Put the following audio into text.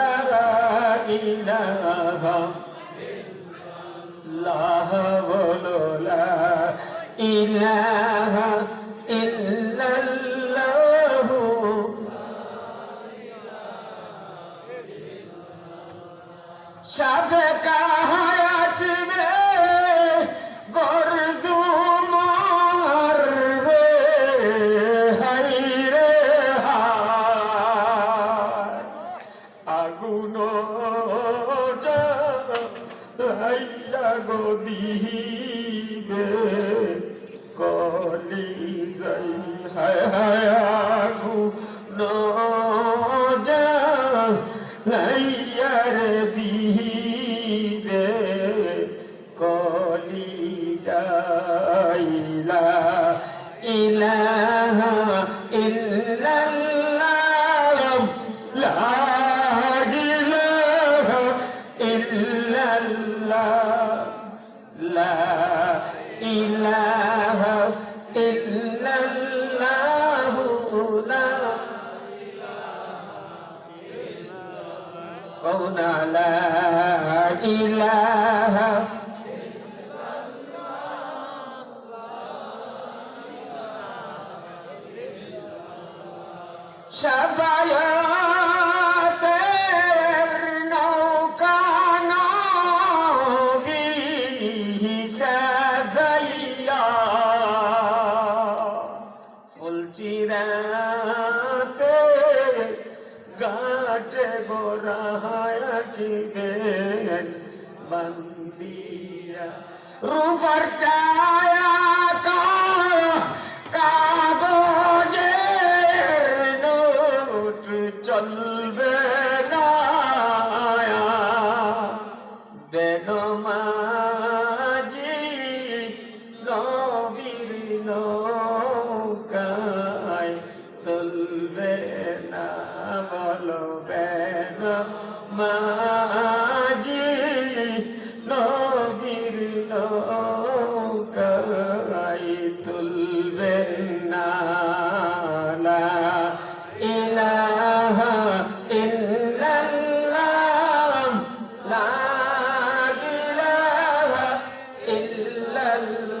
لا إله الله বলো لا إله إلا الله দিবে কলি যাই হায় হায় ربنا لا إله شفاياتر نوكان به سزيا فلتنا গোরায় কিবেন বন্দিয়া। রুফার চায়া কা কাগজের নোট চলবে না। বেনমাজি মাজি নবীর নৌকায় তুলবে না লা ইলাহা ইল্লাল্লাহ লা ইলাহা ইল্লাল্লাহ